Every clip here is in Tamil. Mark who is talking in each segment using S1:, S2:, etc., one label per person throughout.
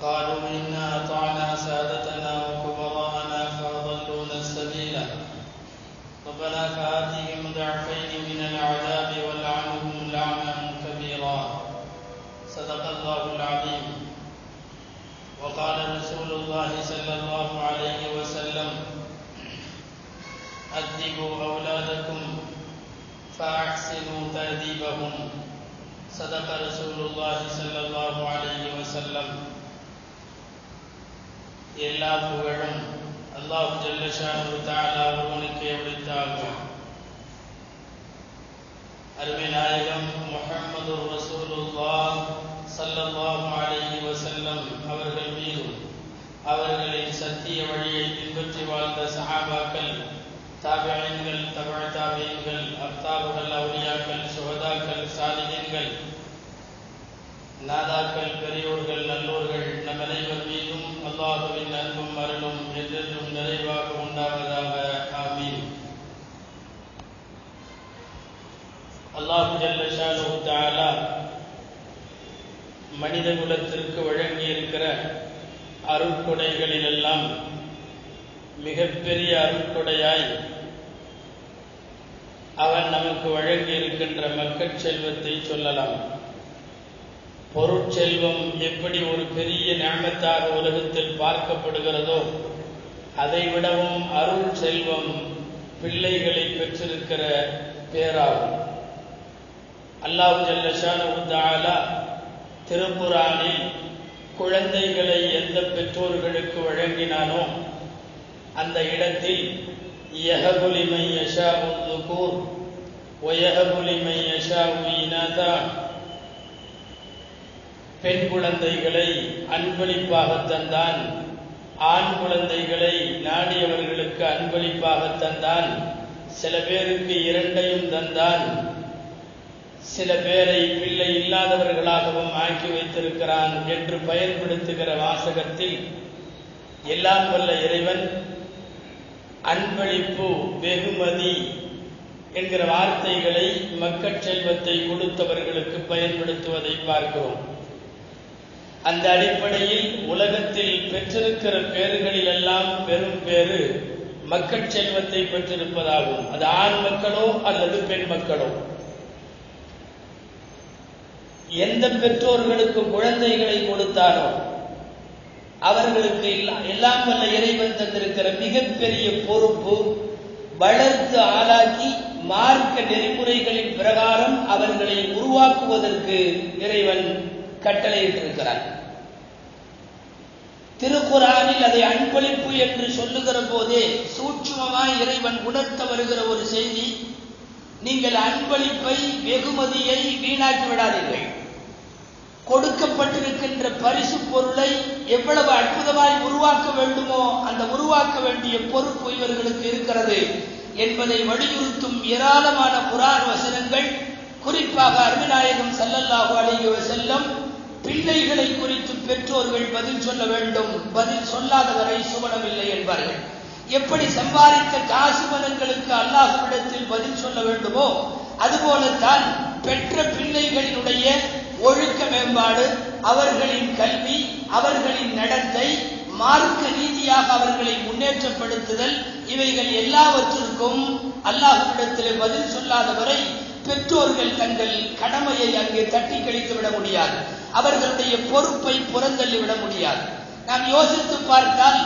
S1: وقالوا إنا أطعنا سادتنا وكبراءنا فأضلونا السبيل. ربنا فآتهم ضعفين من العذاب والعنهم لعنا كبيرا. صدق الله العظيم. وقال رسول الله صلى الله عليه وسلم أدبوا أولادكم فأحسنوا تأديبهم صدق رسول الله صلى الله عليه وسلم. எல்லா புகழும் அல்லாஹ் ஜல்லஷானு தாலா ஒருவனுக்கே உரித்தாகும் அருமை நாயகம் முகமது ரசூலுல்லா சல்லல்லாஹு அலைஹி வஸல்லம் அவர்கள் மீதும் அவர்களின் சத்திய வழியை பின்பற்றி வாழ்ந்த சஹாபாக்கள் தாபியன்கள் தபழ தாபியன்கள் அப்தாபுகள் அவுலியாக்கள் சுகதாக்கள் சாலிகன்கள் நாதாக்கள் பெரியோர்கள் நல்லோர்கள் நம் அனைவர் மீதும் அல்லாஹுவின் அன்பும் அருளும் என்றென்றும் நிறைவாக உண்டாவதாக. ஆமீன். அல்லாஹு ஜல்லஷானு தாலா மனித குலத்திற்கு வழங்கியிருக்கிற அருட்கொடைகளிலெல்லாம் மிகப்பெரிய அருட்கொடையாய் அவன் நமக்கு வழங்கி இருக்கின்ற மக்கள் செல்வத்தை சொல்லலாம். பொருட்செல்வம் எப்படி ஒரு பெரிய ஞானத்தாக உலகத்தில் பார்க்கப்படுகிறதோ அதைவிடவும் அருள் செல்வம் பிள்ளைகளை பெற்றிருக்கிற பேராகும். அல்லாஹு ஜல்லஷானு திருப்புரானில் குழந்தைகளை எந்த பெற்றோர்களுக்கு வழங்கினானோ அந்த இடத்தில் யஹபுலிமை யஷாவு துகூர் ஒயஹபுலிமை யஷாவு இனதான் பெண் குழந்தைகளை அன்பளிப்பாக தந்தான். ஆண் குழந்தைகளை நாடியவர்களுக்கு அன்பளிப்பாக தந்தான். சில பேருக்கு இரண்டையும் தந்தான். சில பேரை பிள்ளை இல்லாதவர்களாகவும் ஆக்கி வைத்திருக்கிறான் என்று பயன்படுத்துகிற வாசகத்தில் எல்லாம் வல்ல இறைவன் அன்பளிப்பு வெகுமதி என்கிற வார்த்தைகளை மக்கள் செல்வத்தை கொடுத்தவர்களுக்கு பயன்படுத்துவதை பார்க்கிறோம். அந்த அடிப்படையில் உலகத்தில் பெற்றிருக்கிற பேறுகளில் எல்லாம் பெரும் பேறு மக்கள் செல்வத்தை பெற்றிருப்பதாகும். அது ஆண் மக்களோ அல்லது பெண் மக்களோ. எந்த பெற்றோர்களுக்கு குழந்தைகளை கொடுத்தாரோ அவர்களுக்கு எல்லாம் வல்ல இறைவன் தந்திருக்கிற மிகப்பெரிய பொறுப்பு வளர்த்து ஆளாக்கி மார்க்க நெறிமுறைகளின் பிரகாரம் அவர்களை உருவாக்குவதற்கு இறைவன் கட்டளையிட்டிருக்கிறார். திருக்குறானில் அதை அன்பளிப்பு என்று சொல்லுகிற போதே சூட்சுமமாய் இறைவன் உணர்த்த வருகிற ஒரு செய்தி நீங்கள் அன்பளிப்பை வெகுமதியை வீணாக்கி விடாதீர்கள். கொடுக்கப்பட்டிருக்கின்ற பரிசு பொருளை எவ்வளவு அற்புதமாய் உருவாக்க வேண்டுமோ அந்த உருவாக்க வேண்டிய பொறுப்பு இவர்களுக்கு இருக்கிறது என்பதை வலியுறுத்தும் ஏராளமான குரான் வசனங்கள் குறிப்பாக அருமநாயகம் சல்லல்லாஹு அலைஹி செல்லம் பிள்ளைகளை குறித்து பெற்றோர்கள் பதில் சொல்ல வேண்டும். பதில் சொல்லாதவரை சுவனமில்லை என்பார்கள். எப்படி சம்பாதித்த காசு பணங்களுக்கு அல்லாஹுவிடத்தில் பதில் சொல்ல வேண்டுமோ அதுபோலத்தான் பெற்ற பிள்ளைகளினுடைய ஒழுக்க மேம்பாடு அவர்களின் கல்வி அவர்களின் நடத்தை மார்க்க ரீதியாக அவர்களை முன்னேற்றப்படுத்துதல் இவைகள் எல்லாவற்றிற்கும் அல்லாஹுவிடத்திலே பதில் சொல்லாதவரை பெற்றோர்கள் தங்கள் கடமையை அங்கே தட்டி கழித்து விட முடியாது. அவர்களுடைய பொறுப்பை புறந்தள்ளி விட முடியாது. நாம் யோசித்து பார்த்தால்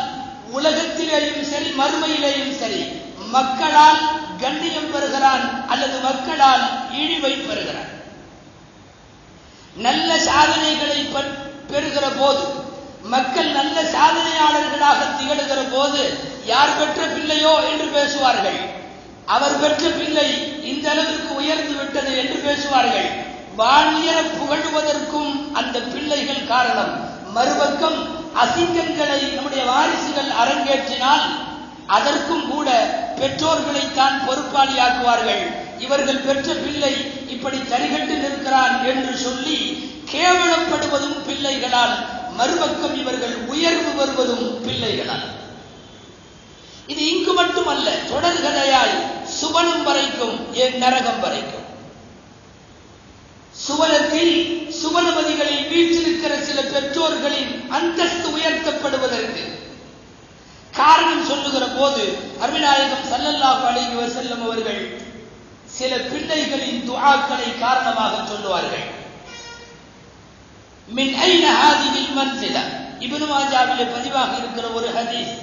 S1: உலகத்திலேயும் சரி மறுமையிலேயும் சரி மக்களால் கண்ணியம் பெறுகிறான் அல்லது மக்களால் இழிவை பெறுகிறான். நல்ல சாதனைகளை பெறுகிற போது மக்கள் நல்ல சாதனையாளர்களாக திகழ்கிற போது
S2: யார் பெற்ற பிள்ளையோ என்று பேசுவார்கள். அவர் பெற்ற பிள்ளை இந்த அளவிற்கு உயர்ந்து விட்டது என்று பேசுவார்கள். வாழியர புகழுவதற்கும் அந்த பிள்ளைகள் காரணம். மறுபக்கம் அசிங்கங்களை நம்முடைய வாரிசுகள் அரங்கேற்றினால் அதற்கும் கூட பெற்றோர்களைத்தான் பொறுப்பாளியாக்குவார்கள். இவர்கள் பெற்ற பிள்ளை இப்படி தரிகட்டு நிற்கிறான் என்று சொல்லி கேவலப்படுவதும் பிள்ளைகளால் மறுபக்கம் இவர்கள் உயர்வு வருவதும் பிள்ளைகளால். இது இங்கு மட்டுமல்ல தொடர்கதையாய் சுவனம் வரைக்கும் என் நரகம் வரைக்கும். சுவனத்தில் சுவனமதிகளில் வீற்றிருக்கிற சில பெற்றோர்களின் அந்தஸ்து உயர்த்தப்படுவதற்கு. காரணம் சொல்லுகிற போது அருள்நாயகம் சல்லல்லாஹு அலைஹி செல்லும் அவர்கள் சில பிள்ளைகளின் துஆக்களை காரணமாக சொல்லுவார்கள். மின் ஐன ஹாதிஹில் மன்சில? இப்னு மாஜாவிலே பதிவாக இருக்கிற ஒரு ஹதீஸ்.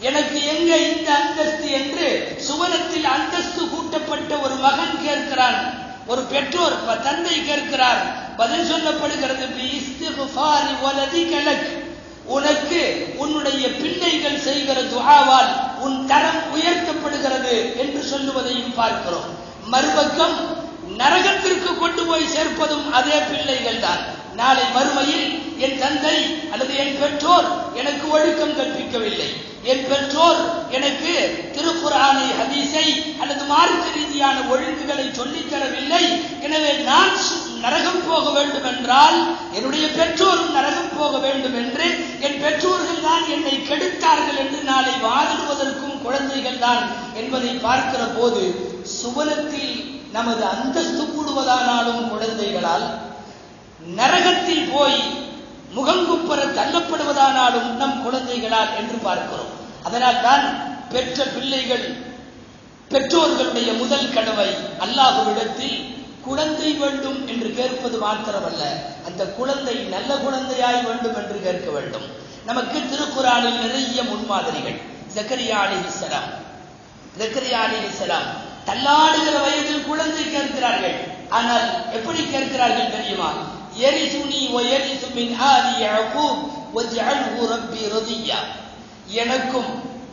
S2: எனக்கு எங்க இந்த அந்தஸ்து? என்று சுவனத்தில் அந்தஸ்து கூட்டப்பட்ட ஒரு மகன் கேட்கிறான். ஒரு பெற்றோர் ப- தந்தை கேட்கிறார் பதில் சொல்லப்படுகிறது உனக்கு உன்னுடைய பிள்ளைகள் செய்கிற துஆவால் உன் தரம் உயர்த்தப்படுகிறது என்று சொல்லுவதையும் பார்க்கிறோம். மறுபக்கம் நரகத்திற்கு கொண்டு போய் சேர்ப்பதும் அதே பிள்ளைகள் தான். நாளை மறுமையில் என் தந்தை அல்லது என் பெற்றோர் எனக்கு ஒழுக்கம் கற்பிக்கவில்லை. என் பெற்றோர் எனக்கு திருக்குறானை ஹதீஸை அல்லது மார்க்க ரீதியான ஒழுங்குகளை சொல்லித் தரவில்லை. எனவே நான் நரகம் போக வேண்டும் என்றால் என்னுடைய பெற்றோரும் நரகம் போக வேண்டும் என்று என் பெற்றோர்கள் தான் என்னை கெடுத்தார்கள் என்று நாளை வாதிடுவதற்கும் குழந்தைகள் தான் என்பதை பார்க்கிற போது சுவனத்தில் நமது அந்தஸ்து கூடுவதானாலும் குழந்தைகளால் நரகத்தில் போய் முகங்குப்பர தள்ளப்படுவதானாலும் நம் குழந்தைகளால் என்று பார்க்கிறோம். அதனால் தான் பெற்ற பிள்ளைகள் பெற்றோர்களுடைய முதல் கடவை அல்லாஹுவிடத்தில் குழந்தை வேண்டும் என்று கேட்பது மாத்திரமல்ல. அந்த குழந்தை நல்ல குழந்தையாய் வேண்டும் என்று கேட்க வேண்டும். நமக்கு திருக்குறானில் நிறைய முன்மாதிரிகள். ஜக்கரியா அலிஹிஸ்ஸலாம் ஜக்கரியா அலிஹிஸ்ஸலாம் தள்ளாடுகிற வயதில் குழந்தை கேட்கிறார்கள். ஆனால் எப்படி கேட்கிறார்கள் தெரியுமா? எரிசுனி ஒ எரிசு மின் ஆதி யஅகூப் வஜ்அல்ஹு ரப்பி ரதியா. எனக்கும்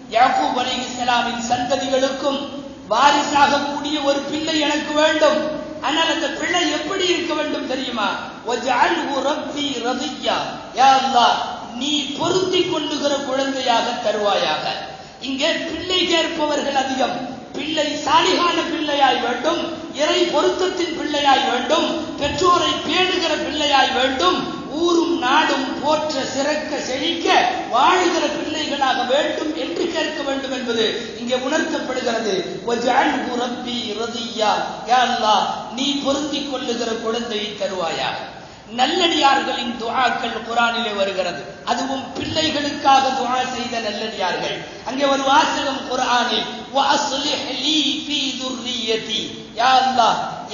S2: யாக்கூப் அலைஹிஸ்ஸலாமின் சந்ததிகளுக்கும் வாரிசாக கூடிய ஒரு பிள்ளை எனக்கு வேண்டும். ஆனால் அந்த பிள்ளை எப்படி இருக்க வேண்டும் தெரியுமா? வஜ்அல்ஹு ரப்பி ரதியா யா அல்லாஹ் நீ பொருந்தி கொள்ளுகிற குழந்தையாக தருவாயாக. இங்கே பிள்ளை கேட்பவர்கள் அதிகம். பிள்ளை சாலிகான பிள்ளையாய் வேண்டும். இறை பொருத்தத்தின் பிள்ளையாய் வேண்டும். பெற்றோரை பேணுகிற பிள்ளையாய் வேண்டும். ஊரும் நாடும் போற்ற சிறக்க செழிக்க வாழுகிற பிள்ளைகளாக வேண்டும் என்று கேட்க வேண்டும் என்பது இங்கே உணர்த்தப்படுகிறது. ரப்பி ரதியா. யா நீ பொருந்தி கொள்ளுகிற குழந்தையை தருவாயா நல்லடியார்களின் துவாக்கள் குரானிலே வருகிறது. அதுவும் பிள்ளைகளுக்காக துவா செய்த நல்லடியார்கள். அங்கே ஒரு வாசகம் குரானில்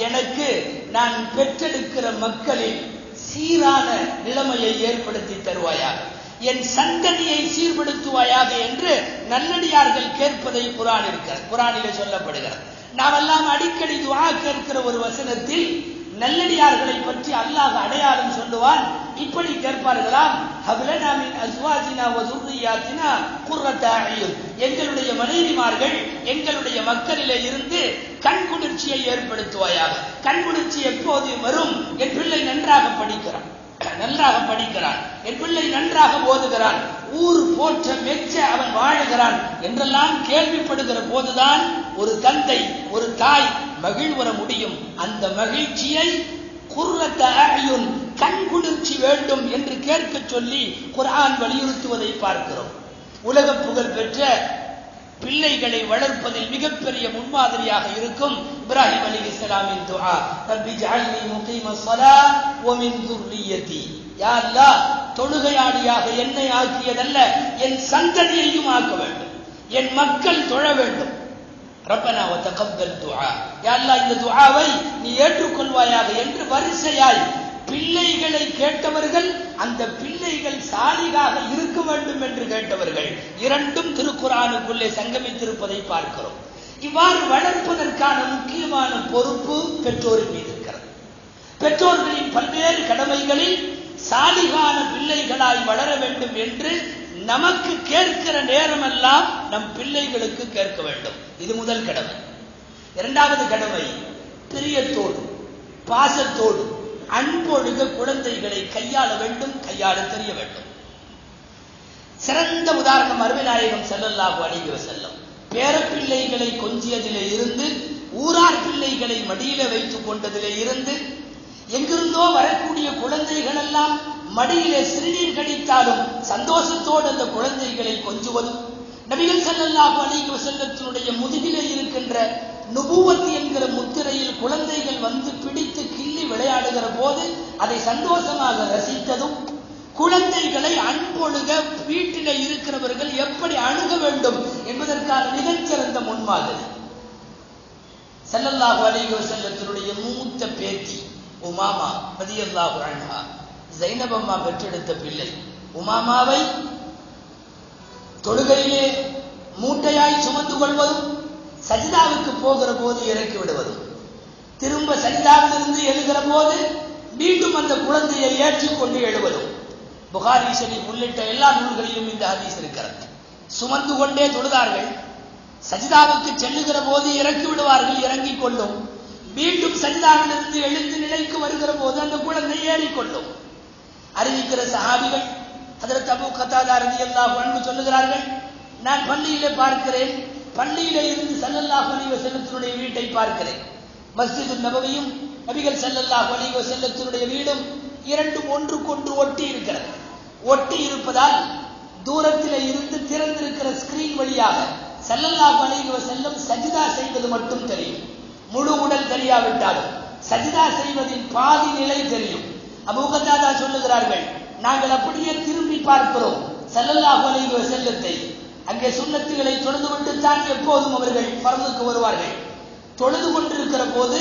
S2: எனக்கு நான் பெற்றெடுக்கிற மக்களில் சீரான நிலைமையை ஏற்படுத்தி தருவாயாக. என் சந்ததியை சீர்படுத்துவாயாக என்று நல்லடியார்கள் கேட்பதை குரான் இருக்கிறது குரானிலே சொல்லப்படுகிறது. நாமெல்லாம் அடிக்கடி துவா கேட்கிற ஒரு வசனத்தில் நல்லடியார்களை பற்றி அல்லாஹ் அடையாளம் சொல்லுவான். இப்படி கேட்பார்களாம் ஹபிலனா மின் அஸ்வாஜினா வ துர்ரியாத்தினா குர்ரத்தாயும் எங்களுடைய மனைவிமார்கள் எங்களுடைய மக்களிலே இருந்து கண்குளிர்ச்சியை ஏற்படுத்துவாயாக. கண்குளிர்ச்சி எப்போது வரும்? என் பிள்ளை நன்றாக படிக்கிறான். நன்றாக படிக்கிறான். என் பிள்ளை நன்றாக ஓதுகிறான். ஊர் போற்ற மெச்ச அவன் வாழுகிறான் என்றெல்லாம் கேள்விப்படுகிற போதுதான் ஒரு தந்தை ஒரு தாய் மகிழ்வர முடியும். அந்த மகிழ்ச்சியை குர்ரத்த கண் குளிர்ச்சி வேண்டும் என்று கேட்கச் சொல்லி குரான் வலியுறுத்துவதை பார்க்கிறோம். உலக புகழ் பெற்ற பிள்ளைகளை வளர்ப்பதில் மிகப்பெரிய முன்மாதிரியாக இருக்கும் இப்ராஹிம் அலி இஸ்லாமின் துஆ ரப்பி ஜஅல்னி முகீம ஸலா வ மின் ذُرِّيَّتِي யா அல்லாஹ் தொழுகையாளியாக என்னை ஆக்கியதல்ல என் சந்ததியையும் ஆக்க வேண்டும் என் மக்கள் தொழ வேண்டும் ரப்பனா வ தகப்பல் துஆ யா அல்லாஹ் இந்த துஆவை நீ ஏற்றுக்கொள்வாயாக என்று வரிசையாய் பிள்ளைகளை கேட்டவர்கள் அந்த பிள்ளைகள் சாலிகாக இருக்க வேண்டும் என்று கேட்டவர்கள் இரண்டும் திருக்குறானுக்குள்ளே சங்கமித்திருப்பதை பார்க்கிறோம். இவ்வாறு வளர்ப்பதற்கான முக்கியமான பொறுப்பு பெற்றோரின் மீது இருக்கிறது. பெற்றோர்களின் பல்வேறு கடமைகளில் சாலிகான பிள்ளைகளாய் வளர வேண்டும் என்று நமக்கு கேட்கிற நேரமெல்லாம் நம் பிள்ளைகளுக்கு கேட்க வேண்டும். இது முதல் கடமை. இரண்டாவது கடமை பிரியத்தோடு பாசத்தோடு அன்பொழுக குழந்தைகளை கையாள வேண்டும் கையாள தெரிய வேண்டும். சிறந்த உதாரணம் அருமைநாயகம் செல்லல்லாஹு அலைஹி செல்லும் பேரப்பிள்ளைகளை கொஞ்சியதிலே இருந்து ஊரார் பிள்ளைகளை மடியில வைத்துக் கொண்டதிலே இருந்து எங்கிருந்தோ வரக்கூடிய குழந்தைகள் எல்லாம் மடியிலே சிறுநீர் கடித்தாலும் சந்தோஷத்தோடு அந்த குழந்தைகளை கொஞ்சுவதும் நபிகள் ஸல்லல்லாஹு அலைஹி செல்லத்தினுடைய முதுகிலே இருக்கின்ற நுபுவத் என்கிற முத்திரையில் குழந்தைகள் வந்து பிடித்து கிள்ளி விளையாடுகிற போது அதை சந்தோஷமாக ரசித்ததும் குழந்தைகளை அன்பொழுக வீட்டில இருக்கிறவர்கள் எப்படி அணுக வேண்டும் என்பதற்கான மிகச்சிறந்த முன்மாதிரி. செல்லல்லாஹு அலைஹி செல்லத்தினுடைய மூத்த பேத்தி உமாமா ரலியல்லாஹு அன்ஹா ஜைனபம்மா பெற்றெடுத்த பிள்ளை. உமாமாவை தொழுகையிலே மூட்டையாய் சுமந்து கொள்வதும் சஜிதாவுக்கு போகிற போது இறக்கி விடுவதும் திரும்ப சஜிதாவிலிருந்து எழுகிற போது மீண்டும் அந்த குழந்தையை ஏற்றிக்கொண்டு எழுவதும் புகாரி ஷரீப் உள்ளிட்ட எல்லா நூல்களிலும் இந்த ஹதீஸ் இருக்கிறது. சுமந்து கொண்டே தொழுதார்கள். சஜிதாவுக்கு செல்லுகிற போது இறக்கி விடுவார்கள் இறங்கிக் கொள்ளும். மீண்டும் சஜிதாவிலிருந்து எழுந்து நிலைக்கு வருகிற போது அந்த குழந்தை ஏறிக்கொள்ளும். அறிவிக்கிற சஹாபிகள் அதற்கு அபு கத்தாதா எல்லா அன்ஹு சொல்லுகிறார்கள் நான் பள்ளியிலே பார்க்கிறேன் பள்ளியிலே இருந்து ஸல்லல்லாஹு அலைஹி வஸல்லத்தினுடைய வீட்டை பார்க்கிறேன். மஸ்ஜிது நபவியும் நபிகள் ஸல்லல்லாஹு அலைஹி செல்லத்தினுடைய வீடும் இரண்டும் ஒன்றுக்கொன்று ஒட்டி இருக்கிறது. ஒட்டி இருப்பதால் தூரத்தில் இருந்து திறந்திருக்கிற ஸ்கிரீன் வழியாக ஸல்லல்லாஹு அலைஹி செல்லம் சஜிதா செய்வது மட்டும் தெரியும். முழு உடல் தெரியாவிட்டாலும் சஜிதா செய்வதின் பாதி நிலை தெரியும். அபூகத்தாதா சொல்லுகிறார்கள் நாங்கள் அப்படியே திரும்பி பார்க்கிறோம். ஸல்லல்லாஹு அலைஹி செல்லத்தை அங்கே சுண்ணத்துகளை தொழுது விட்டு தான் எப்போதும் அவர்கள் பரந்துக்கு வருவார்கள். தொழுது கொண்டிருக்கிற போது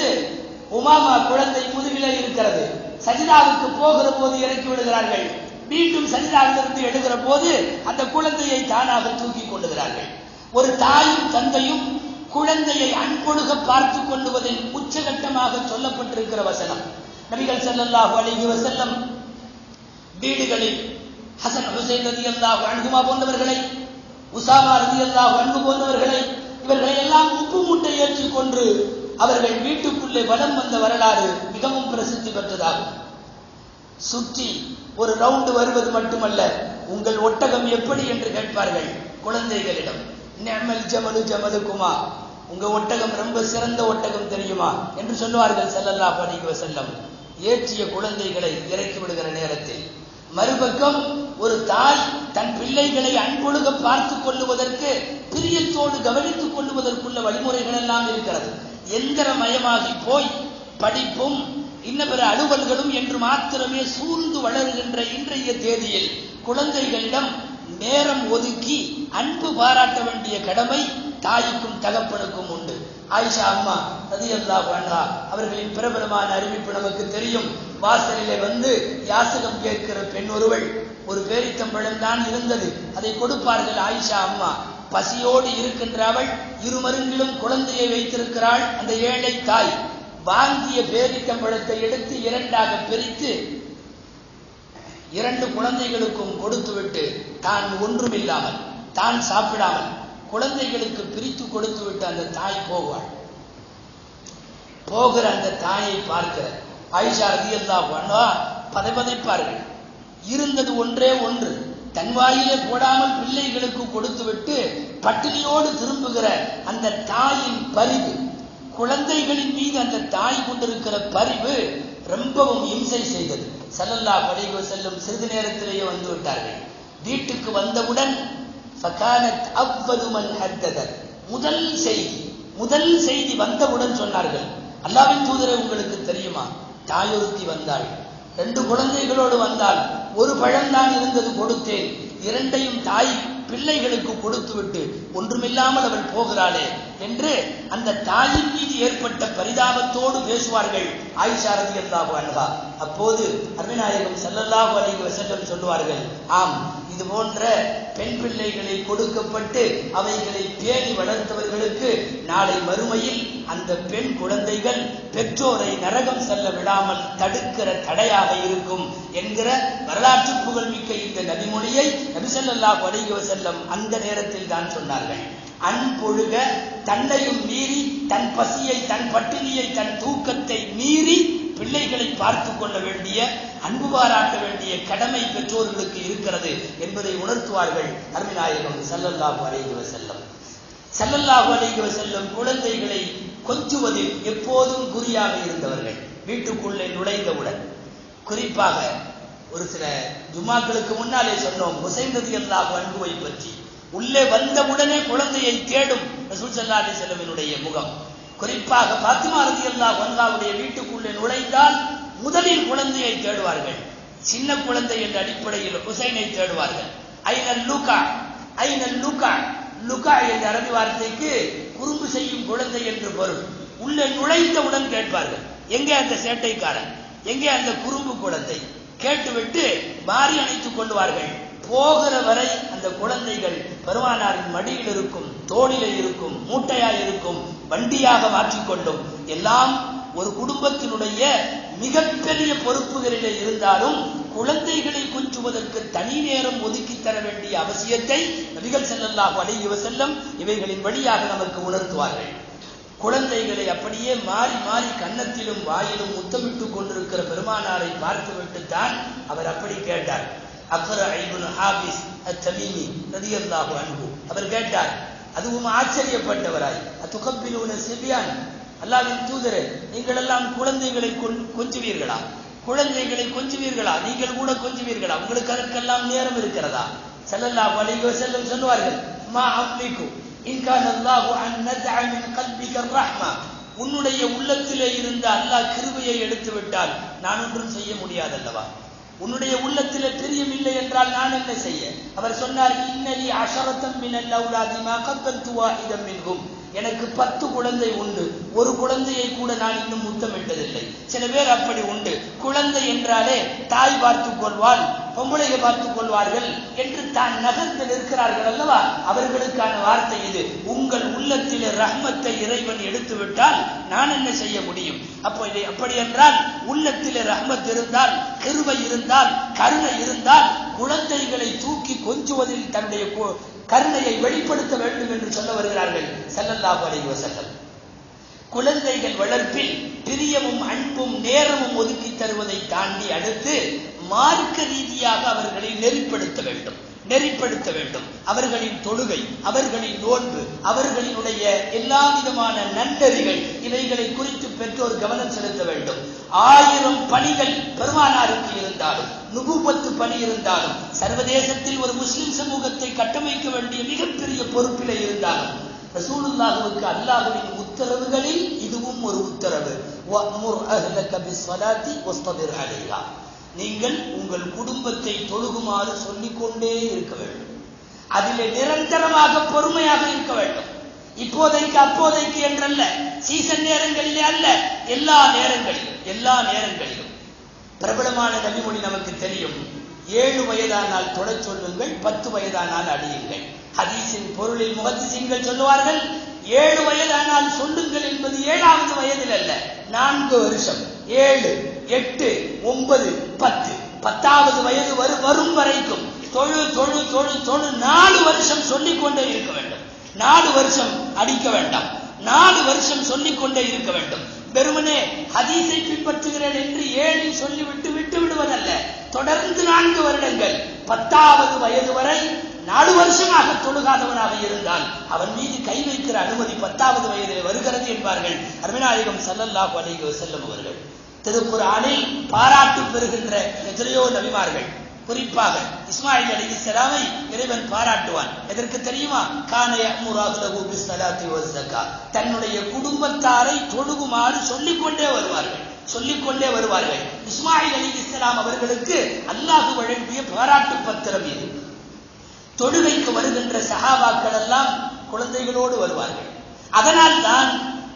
S2: உமாமா குழந்தை முதுகிலே இருக்கிறது. சஜிதாவுக்கு போகிற போது இறக்கி விடுகிறார்கள். மீண்டும் சஜிதாவிலிருந்து எழுகிற போது அந்த குழந்தையை தானாக தூக்கி கொள்ளுகிறார்கள். ஒரு தாயும் தந்தையும் குழந்தையை அன்பொழுக பார்த்து கொண்டுவதில் உச்சகட்டமாக சொல்லப்பட்டிருக்கிற வசனம். நபிகள் ஸல்லல்லாஹு அழகி வசல்லம் வீடுகளில் ஹசன் ஹுசைன் ரலியல்லாஹு அணுகுமா போன்றவர்களை உசாமா ரலியல்லாஹு அன்ஹு போன்றவர்களை இவர்களை எல்லாம் உப்பு மூட்டை ஏற்றிக் கொண்டு அவர்கள் வீட்டுக்குள்ளே வலம் வந்த வரலாறு மிகவும் பிரசித்தி பெற்றதாகும். சுற்றி ஒரு ரவுண்டு வருவது மட்டுமல்ல உங்கள் ஒட்டகம் எப்படி என்று கேட்பார்கள் குழந்தைகளிடம். நெமல் ஜமலு ஜமலுக்குமா உங்க ஒட்டகம் ரொம்ப சிறந்த ஒட்டகம் தெரியுமா? என்று சொல்லுவார்கள் செல்லல்லா அலைஹி செல்லம் ஏற்றிய குழந்தைகளை இறக்கி விடுகிற நேரத்தில் மறுபக்கம் ஒரு தாய் தன் பிள்ளைகளை அன்பொழுக பார்த்து கொள்ளுவதற்கு பிரியத்தோடு கவனித்துக் கொள்ளுவதற்குள்ள வழிமுறைகள் எல்லாம் இருக்கிறது எந்திரமயமாகி போய் படிப்பும் இன்ன பிற அலுவல்களும் என்று மாத்திரமே சூழ்ந்து வளருகின்ற இன்றைய தேதியில் குழந்தைகளிடம் நேரம் ஒதுக்கி அன்பு பாராட்ட வேண்டிய கடமை தாய்க்கும் தகப்பனுக்கும் உண்டு. ஆயிஷா அம்மா ரதியல்லாஹு வேண்டா அவர்களின் பிரபலமான அறிவிப்பு நமக்கு தெரியும். வாசலிலே வந்து யாசகம் கேட்கிற பெண் ஒருவள் ஒரு பேரித்தம்பழம் தான் இருந்தது. அதை கொடுப்பார்கள் ஆயிஷா அம்மா. பசியோடு இருக்கின்ற அவள் இருமருங்கிலும் குழந்தையை வைத்திருக்கிறாள் அந்த ஏழை தாய். வாங்கிய பேரித்தம்பழத்தை எடுத்து இரண்டாக பிரித்து இரண்டு குழந்தைகளுக்கும் கொடுத்துவிட்டு தான் ஒன்றுமில்லாமல் தான் சாப்பிடாமல் குழந்தைகளுக்கு பிரித்து கொடுத்து விட்டு அந்த தாய் போவாள். போகிற அந்த தாயை பார்க்கிற ஆயிஷா ரதியல்லா பண்ணா பதைப்பதைப்பார்கள் இருந்தது ஒன்றே ஒன்று. தன் வாயிலே போடாமல் பிள்ளைகளுக்கு கொடுத்துவிட்டு பட்டினியோடு திரும்புகிற அந்த தாயின் பரிவு குழந்தைகளின் மீது அந்த தாய் கொண்டிருக்கிற பரிவு ரொம்பவும் இம்சை செய்தது. சல்லல்லா படைவு செல்லும் சிறிது நேரத்திலேயே வந்து விட்டார்கள். வீட்டுக்கு வந்தவுடன் ஃபகானத் அவ்வலுமன் ஹத்ததர் முதல் செய்தி முதல் செய்தி வந்தவுடன் சொன்னார்கள். அல்லாவின் தூதரை உங்களுக்கு தெரியுமா? தாயொருத்தி வந்தாள். ரெண்டு குழந்தைகளோடு வந்தால் ஒரு பழம்தான் இருந்தது கொடுத்தேன். இரண்டையும் தாய் பிள்ளைகளுக்கு கொடுத்துவிட்டு ஒன்றுமில்லாமல் அவள் போகிறாளே. என்று அந்த தாயின் மீது ஏற்பட்ட பரிதாபத்தோடு பேசுவார்கள் ஆயிஷா ரலியல்லாஹு அன்பா அப்போது அருமைநாயகம் செல்லல்லாஹு அலைஹி வசல்லம் சொல்லுவார்கள் ஆம் இது போன்ற பெண் பிள்ளைகளை கொடுக்கப்பட்டு அவைகளை பேணி வளர்த்தவர்களுக்கு நாளை மறுமையில் அந்த பெண் குழந்தைகள் பெற்றோரை நரகம் செல்ல விடாமல் தடுக்கிற தடையாக இருக்கும் என்கிற வரலாற்று புகழ்மிக்க இந்த நபிமொழியை நபிசல்லாஹ் அலைஹி செல்லம் அந்த நேரத்தில் தான் சொன்னார்கள். அன்பொழுக தன்னையும் மீறி தன் பசியை தன் பட்டினியை தன் தூக்கத்தை மீறி பிள்ளைகளை பார்த்து கொள்ள வேண்டிய அன்பு பாராட்ட வேண்டிய கடமை பெற்றோர்களுக்கு இருக்கிறது என்பதை உணர்த்துவார்கள் அருமைநாயகம் செல்லல்லாஹு அலைஹி செல்லம் செல்லல்லாஹு அலைஹி செல்லும் குழந்தைகளை கொஞ்சுவதில் எப்போதும் குறியாக இருந்தவர்கள். வீட்டுக்குள்ளே நுழைந்தவுடன் குறிப்பாக ஒரு சில ஜுமாக்களுக்கு முன்னாலே சொன்னோம் முசைந்தது ரதியல்லாஹு அன்புவை பற்றி. உள்ளே வந்தவுடனே குழந்தையை தேடும் ரசூல் ஸல்லல்லாஹு முகம். குறிப்பாக பாத்திமா அல்லா வந்தாவுடைய வீட்டுக்குள்ளே நுழைந்தால் முதலில் குழந்தையை தேடுவார்கள். சின்ன குழந்தை என்ற அடிப்படையில் ஹுசைனை தேடுவார்கள். ஐநல் லுகா ஐநல் லுகா லுகா என்ற அரபி வார்த்தைக்கு குறும்பு செய்யும் குழந்தை என்று பொருள். உள்ளே நுழைந்தவுடன் கேட்பார்கள். எங்கே அந்த சேட்டைக்காரன்? எங்கே அந்த குறும்பு குழந்தை? கேட்டுவிட்டு மாறி அணைத்துக் கொள்வார்கள். போகிற வரை அந்த குழந்தைகள் பெருமானாரின் மடியில் இருக்கும் தோளிலே இருக்கும் மூட்டையாய் இருக்கும் வண்டியாக மாற்றிக்கொள்ளும் எல்லாம் ஒரு குடும்பத்தினுடைய மிகப்பெரிய பொறுப்புகளிலே இருந்தாலும் குழந்தைகளை கொஞ்சுவதற்கு தனி நேரம் ஒதுக்கி தர வேண்டிய அவசியத்தை நபிகள் ஸல்லல்லாஹு அலைஹி செல்லும் இவைகளின் வழியாக நமக்கு உணர்த்துவார்கள். குழந்தைகளை அப்படியே மாறி மாறி கன்னத்திலும் வாயிலும் முத்தமிட்டுக் கொண்டிருக்கிற பெருமானாரை பார்த்துவிட்டு தான் அவர் அப்படி கேட்டார். அக்ர ஐபுன் ஹாபிஸ் அத்தமீமி ரதியல்லாஹு அன்பு அவர் கேட்டார் அதுவும் ஆச்சரியப்பட்டவராய் துகப்பிலூன சிபியான் அல்லாவின் தூதரே நீங்கள் எல்லாம் குழந்தைகளை கொஞ்சுவீர்களா? குழந்தைகளை கொஞ்சுவீர்களா? நீங்கள் கூட கொஞ்சுவீர்களா? உங்களுக்கு அதற்கெல்லாம் நேரம் இருக்கிறதா? செல்லல்லா அலைஹி செல்லும் சொல்வார்கள் மா அம்லிக்கு இன்கான் அல்லாஹு அன் நஸ்அ மின் கல்பிக ரஹ்மா. உன்னுடைய உள்ளத்திலே இருந்த அல்லாஹ் கிருபையை எடுத்து விட்டால் நான் ஒன்றும் செய்ய முடியாதல்லவா? உன்னுடைய உள்ளத்திலே பிரியம் இல்லை என்றால் நான் என்ன செய்ய? அவர் சொன்னார் இன்னலி அஷரத்தம் மினல் அவுலாதி மா வாஹிதம் மின்ஹும். எனக்கு பத்து குழந்தை உண்டு. ஒரு குழந்தையை கூட நான் இன்னும் முத்தமிட்டதில்லை. சில பேர் அப்படி உண்டு. குழந்தை என்றாலே தாய் பார்த்துக் கொள்வாள் பொம்பளையை பார்த்துக் கொள்வார்கள் என்று தான் நகர்ந்து நிற்கிறார்கள் அல்லவா? அவர்களுக்கான வார்த்தை இது. உங்கள் உள்ளத்தில் ரஹ்மத்தை இறைவன் எடுத்துவிட்டால் நான் என்ன செய்ய முடியும்? அப்போ இதை அப்படி என்றால் உள்ளத்தில் ரஹ்மத் இருந்தால் கிருபை இருந்தால் கருணை இருந்தால் குழந்தைகளை தூக்கி கொஞ்சுவதில் தன்னுடைய கருணையை வெளிப்படுத்த வேண்டும் என்று சொல்ல வருகிறார்கள் ஸல்லல்லாஹு அலைஹி வஸல்லம். குழந்தைகள் வளர்ப்பில் பிரியமும் அன்பும் நேரமும் ஒதுக்கி தருவதை தாண்டி அடுத்து மார்க்க ரீதியாக அவர்களை நெறிப்படுத்த வேண்டும். நெறிப்படுத்த வேண்டும். அவர்களின் தொழுகை அவர்களின் நோன்பு அவர்களினுடைய எல்லா விதமான நன்னெறிகள் இவைகளை குறித்து பெற்றோர் கவனம் செலுத்த வேண்டும். ஆயிரம் பணிகள் பெருமானாருக்கு இருந்தாலும் நுபுவத்து பணி இருந்தாலும் சர்வதேசத்தில் ஒரு முஸ்லிம் சமூகத்தை கட்டமைக்க வேண்டிய மிகப்பெரிய பொறுப்பிலே இருந்தாலும் ரசூலுல்லாஹுவுக்கு அல்லாஹுவின் உத்தரவுகளில் இதுவும் ஒரு உத்தரவு. நீங்கள் உங்கள் குடும்பத்தை தொழுகுமாறு சொல்லிக்கொண்டே இருக்க வேண்டும். அதிலே நிரந்தரமாக பொறுமையாக இருக்க வேண்டும். இப்போதைக்கு அப்போதைக்கு என்றல்ல. சீசன் நேரங்களிலே அல்ல. எல்லா நேரங்களிலும் எல்லா நேரங்களிலும். பிரபலமான நபிமொழி நமக்கு தெரியும். ஏழு வயதானால் தொழச் சொல்லுங்கள் பத்து வயதானால் அடியுங்கள். ஹதீஸின் பொருளில் முகத்திசீன்கள் சொல்லுவார்கள் ஏழு வயதானால் சொல்லுங்கள் என்பது ஏழாவது வயதில் அல்ல. நான்கு வருஷம். ஏழு. எட்டு ஒன்பது பத்து. பத்தாவது வயது வரு வரும் வரைக்கும் தொழு தொழு தொழு தொழு நாலு வருஷம் சொல்லிக்கொண்டே இருக்க வேண்டும். நாலு வருஷம் அடிக்க வேண்டாம். நாலு வருஷம் சொல்லிக் கொண்டே இருக்க வேண்டும். வெறுமனே ஹதீஸை பின்பற்றுகிறேன் என்று ஏழில் சொல்லிவிட்டு விட்டு விடுவதல்ல. தொடர்ந்து நான்கு வருடங்கள். பத்தாவது வயது வரை நாலு வருஷமாக தொழுகாதவனாக இருந்தால் அவன் மீது கை வைக்கிற அனுமதி பத்தாவது வயதில் வருகிறது என்பார்கள் அருமநாயகம் ஸல்லல்லாஹு அலைஹி வஸல்லம் அவர்கள். திருக்குர்ஆனில் பாராட்டு பெறுகின்ற எதிரையோ நபிமார்கள். குறிப்பாக இஸ்மாயில் அலைஹிஸ்ஸலாமை இறைவன் பாராட்டுவான். எதற்கு தெரியுமா? கான யஅமுரு பிஸ்ஸலாத்தி தன்னுடைய குடும்பத்தாரை தொழுகுமாறு சொல்லிக் கொண்டே வருவார்கள். சொல்லிக் கொண்டே வருவார்கள். இஸ்மாயில் அலைஹிஸ்ஸலாம் அவர்களுக்கு அல்லாஹு வழங்கிய பாராட்டு பத்திரம் இது. தொழுகைக்கு வருகின்ற சஹாபாக்கள் எல்லாம் குழந்தைகளோடு வருவார்கள். அதனால் தான்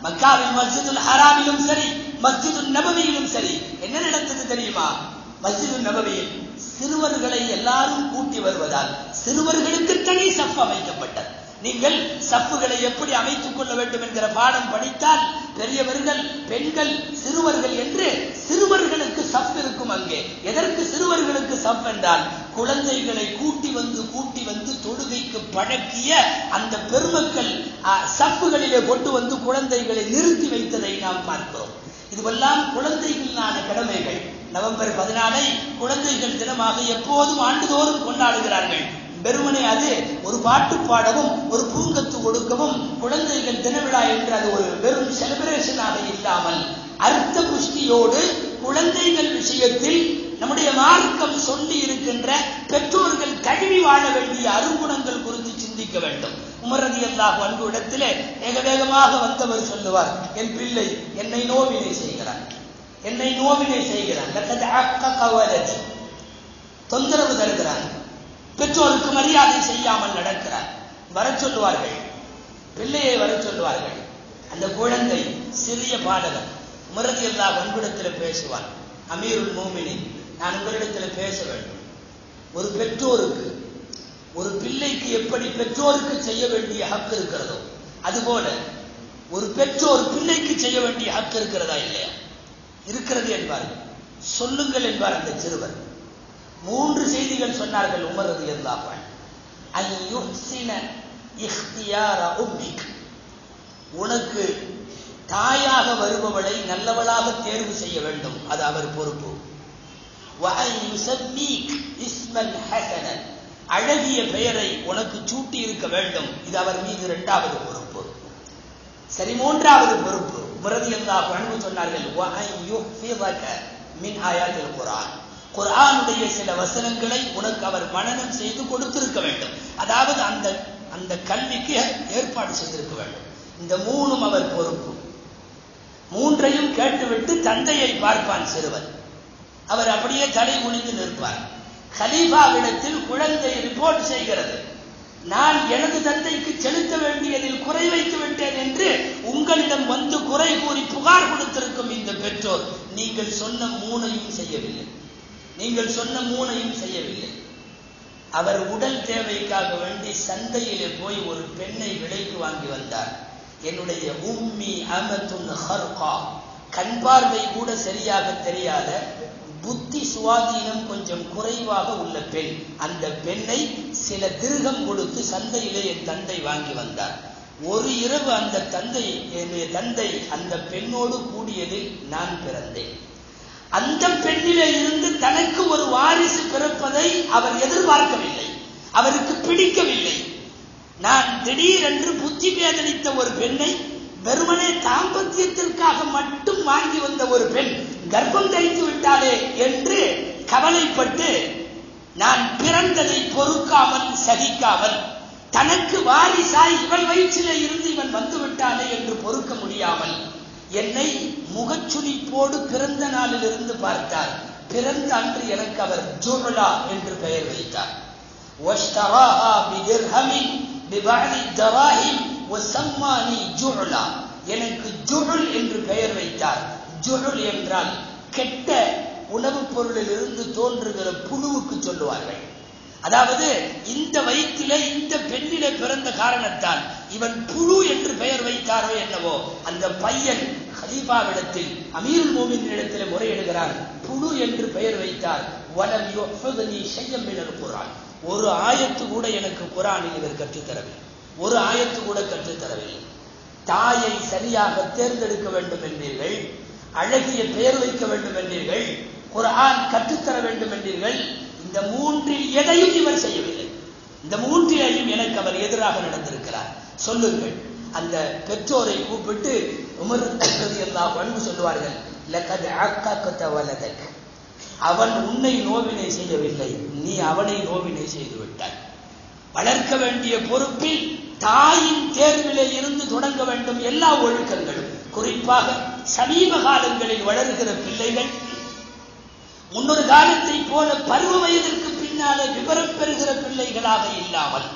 S2: மக்காவின் மஸ்ஜிதுல் ஹராமிலும் சரி மஸ்ஜிது நபவியிலும் சரி. என்ன நடந்தது தெரியுமா? மஸ்ஜிது நபவியில் சிறுவர்களை எல்லாரும் கூட்டி வருவதால் சிறுவர்களுக்கு தனி சஃப் அமைக்கப்பட்டது. நீங்கள் சப்புகளை எப்படி அமைத்துக் கொள்ள வேண்டும் என்கிற பாடம் படித்தால் பெரியவர்கள் பெண்கள் சிறுவர்கள் என்று சிறுவர்களுக்கு சப் இருக்கும் அங்கே. எதற்கு சிறுவர்களுக்கு சப் என்றால் குழந்தைகளை கூட்டி வந்து கூட்டி வந்து தொழுகைக்கு பழக்கிய அந்த பெருமக்கள் சப்புகளிலே கொண்டு வந்து குழந்தைகளை நிறுத்தி வைத்ததை நாம் பார்க்கிறோம். இதுவெல்லாம் குழந்தைகளான கடமைகள். நவம்பர் பதினாலை குழந்தைகள் தினமாக எப்போதும் ஆண்டுதோறும் கொண்டாடுகிறார்கள். வெறுமனே அது ஒரு பாட்டு பாடவும் ஒரு பூங்கத்து கொடுக்கவும் குழந்தைகள் தினவிழா என்று அது ஒரு வெறும் செலிப்ரேஷனாக இல்லாமல் அர்த்த புஷ்டியோடு குழந்தைகள் விஷயத்தில் நம்முடைய மார்க்கம் சொல்லி இருக்கின்ற பெற்றோர்கள் கழுவி வாழ வேண்டிய அருங்குணங்கள் குறித்து சிந்திக்க வேண்டும். உமரதி அல்லாஹ் அன்பு இடத்திலே வேக வேகமாக வந்தவர் சொல்லுவார் என் பிள்ளை என்னை நோவினை செய்கிறார் என்னை நோவினை செய்கிறான். தொந்தரவு தருகிறான். பெற்றோருக்கு மரியாதை செய்யாமல் நடக்கிறார் வர சொல்லுவார்கள். பிள்ளையை வர சொல்லுவார்கள். அந்த குழந்தை சிறிய பாடகன். உமரதி அல்லா அன்பிடத்தில் பேசுவான். அமீருல் மோமினி நான் உங்களிடத்தில் பேச வேண்டும். ஒரு பெற்றோருக்கு ஒரு பிள்ளைக்கு எப்படி பெற்றோருக்கு செய்ய வேண்டிய ஹக்கு இருக்கிறதோ அதுபோல ஒரு பெற்றோர் பிள்ளைக்கு செய்ய வேண்டிய ஹக்கு இருக்கிறதா இல்லையா? இருக்கிறது என்பார்கள் சொல்லுங்கள் என்பார் அந்த சிறுவர். மூன்று செய்திகள் சொன்னார்கள் உமரது ரலியல்லாஹு உனக்கு தாயாக வருபவளை நல்லவளாக தேர்வு செய்ய வேண்டும். அது அவர் பொறுப்பு. அழகிய பெயரை உனக்கு சூட்டி இருக்க வேண்டும். இது அவர் மீது இரண்டாவது பொறுப்பு. சரி மூன்றாவது பொறுப்பு. முரதி எல்லா பண்பு சொன்னார்கள் குரான். குரானுடைய சில வசனங்களை உனக்கு அவர் மனநம் செய்து கொடுத்திருக்க வேண்டும். அதாவது அந்த அந்த கல்விக்கு ஏற்பாடு செய்திருக்க வேண்டும். இந்த மூணும் அவர் பொறுப்பு. மூன்றையும் கேட்டுவிட்டு தந்தையை பார்ப்பான் சிறுவன். அவர் அப்படியே தலை ஒழிந்து நிற்பார். கலீஃபாவிடத்தில் குழந்தை ரிப்போர்ட் செய்கிறது. நான் எனது தந்தைக்கு செலுத்த வேண்டியதில் குறை வைத்து விட்டேன் என்று உங்களிடம் வந்து குறை கூறி புகார் கொடுத்திருக்கும் இந்த பெற்றோர் நீங்கள் சொன்ன மூனையும் செய்யவில்லை. நீங்கள் சொன்ன மூனையும் செய்யவில்லை. அவர் உடல் தேவைக்காக வேண்டி சந்தையிலே போய் ஒரு பெண்ணை விலைக்கு வாங்கி வந்தார். என்னுடைய உம்மி அமத்துன் ஹர்கா. கண் பார்வை கூட சரியாக தெரியாத புத்தி சுவாதீனம் கொஞ்சம் குறைவாக உள்ள பெண். அந்த பெண்ணை சில திருகம் கொடுத்து சந்தையிலே என் தந்தை வாங்கி வந்தார். ஒரு இரவு அந்த தந்தை என்னுடைய தந்தை அந்த பெண்ணோடு கூடியதில் நான் பிறந்தேன். அந்த பெண்ணிலே இருந்து தனக்கு ஒரு வாரிசு பிறப்பதை அவர் எதிர்பார்க்கவில்லை. அவருக்கு பிடிக்கவில்லை. நான் திடீரென்று புத்தி பேதளித்த ஒரு பெண்ணை வெறுமனே தாம்பத்தியத்திற்காக மட்டும் வாங்கி வந்த ஒரு பெண் கர்ப்பம் தரித்து விட்டாளே என்று கவலைப்பட்டு நான் பிறந்ததை பொறுக்காமல் சகிக்காமல் தனக்கு வாரிசாய் இவன் வயிற்றில் இருந்து இவன் வந்து விட்டானே என்று பொறுக்க முடியாமல் என்னை முகச்சுளிப்போடு பிறந்த நாளில் இருந்து பார்த்தார். பிறந்த அன்று எனக்கு அவர் ஜுர்லா என்று பெயர் வைத்தார். எனக்கு ஜுருள் என்று பெயர் வைத்தார். ஜுஹுல் என்றால் கெட்ட உணவுப் பொருளில் இருந்து தோன்றுகிற புழுவுக்கு சொல்லுவார்கள். அதாவது இந்த வயிற்றிலே இந்த பெண்ணிலே பிறந்த காரணத்தால் இவன் புழு என்று பெயர் வைத்தாரோ என்னவோ அந்த பையன் ஹலீஃபாவிடத்தில் அமீருல் மோமினிடத்தில் முறையிடுகிறான். புழு என்று பெயர் வைத்தார். வலம் யுஹ்ஃபுதுனி ஷையம் மினல் குர்ஆன். ஒரு ஆயத்து கூட எனக்கு குரானில் இவர் கற்றுத்தரவில்லை ஒரு ஆயத்து கூட கற்றுத்தரவில்லை தாயை சரியாக தேர்ந்தெடுக்க வேண்டும் என்பீர்கள். அழகிய பெயர் வைக்க வேண்டும் என்றீர்கள் குரான் கற்றுத்தர வேண்டும் என்றீர்கள் இந்த மூன்றில் எதையும் இவர் செய்யவில்லை. இந்த மூன்றிலையும் எனக்கு அவர் எதிராக நடந்திருக்கிறார். சொல்லுங்கள். அந்த பெற்றோரை கூப்பிட்டு உமர் எல்லாம் அன்பு சொல்லுவார்கள் லக்கது அக்காக்கத்த வலதக். அவன் உன்னை நோவினை செய்யவில்லை நீ அவனை நோவினை செய்து விட்டாய் வளர்க்க வேண்டிய பொறுப்பில் தாயின் தேர்விலே இருந்து தொடங்க வேண்டும் எல்லா ஒழுக்கங்களும். குறிப்பாக சமீப காலங்களில் வளர்கிற பிள்ளைகள் முன்னொரு காலத்தை போல பருவ வயதிற்கு பின்னாலே விவரம் பெறுகிற பிள்ளைகளாக இல்லாமல்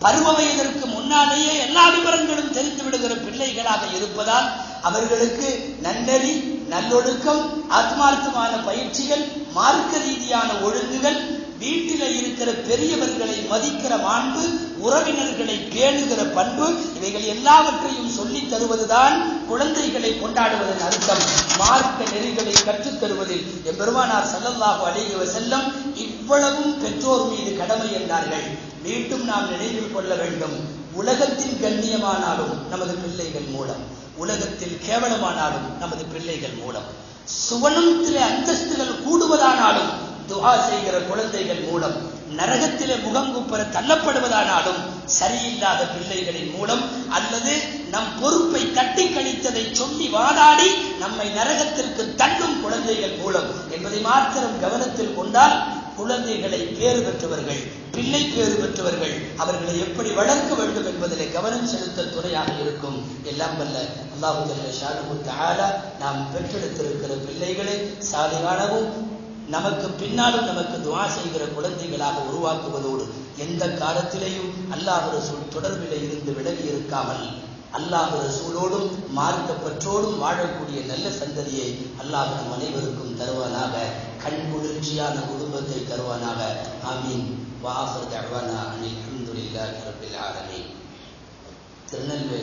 S2: பருவ வயதிற்கு முன்னாலேயே எல்லா விவரங்களும் தெரிந்து விடுகிற பிள்ளைகளாக இருப்பதால் அவர்களுக்கு நன்னெறி நல்லொழுக்கம் ஆத்மார்த்தமான பயிற்சிகள் மார்க்க ரீதியான ஒழுங்குகள் வீட்டில இருக்கிற பெரியவர்களை மதிக்கிற மாண்பு உறவினர்களை பேணுகிற பண்பு இவைகள் எல்லாவற்றையும் சொல்லித் தருவதுதான் குழந்தைகளை கொண்டாடுவதன் அர்த்தம். மார்க்க நெறிகளை கற்றுத் தருவதில் எம்பெருமானார் ஸல்லல்லாஹு அழகிய செல்லம் இவ்வளவும் பெற்றோர் மீது கடமை என்றார்கள். மீண்டும் நாம் நினைவில் கொள்ள வேண்டும். உலகத்தின் கண்ணியமானாலும் நமது பிள்ளைகள் மூலம் உலகத்தில் கேவலமானாலும் நமது பிள்ளைகள் மூலம். சுவனத்திலே அந்தஸ்துகள் கூடுவதானாலும் துஆ செய்கிற குழந்தைகள் மூலம் நரகத்திலே முகங்குப்புற தள்ளப்படுவதானாலும் சரியில்லாத பிள்ளைகளின் மூலம் அல்லது நம் பொறுப்பை தட்டி கழித்ததை சொல்லி வாதாடி நம்மை நரகத்திற்கு தள்ளும் குழந்தைகள் மூலம் என்பதை மாத்திரம் கவனத்தில் கொண்டால் குழந்தைகளை பேறு பெற்றவர்கள் பிள்ளை பேறு பெற்றவர்கள் அவர்களை எப்படி வளர்க்க வேண்டும் என்பதிலே கவனம் செலுத்த துணையாக இருக்கும். எல்லாம் வல்ல அல்லாஹு நாம் பெற்றெடுத்திருக்கிற பிள்ளைகளை சாலிகானவும் நமக்கு பின்னாலும் நமக்கு துவா செய்கிற குழந்தைகளாக உருவாக்குவதோடு எந்த காலத்திலேயும் அல்லாஹ் ரசூல் தொடர்பிலே இருந்து விலகி இருக்காமல் அல்லாஹ் ரசூலோடும் மார்க்கப்பற்றோடும் வாழக்கூடிய நல்ல சந்ததியை அல்லாஹ் நம் அனைவருக்கும் தருவானாக. கண் குளிர்ச்சியான குடும்பத்தை தருவானாக. ஆமீன். வாசர் தஅவானா அணி அல்ஹம்துலில்லாஹி திருநெல்வேலி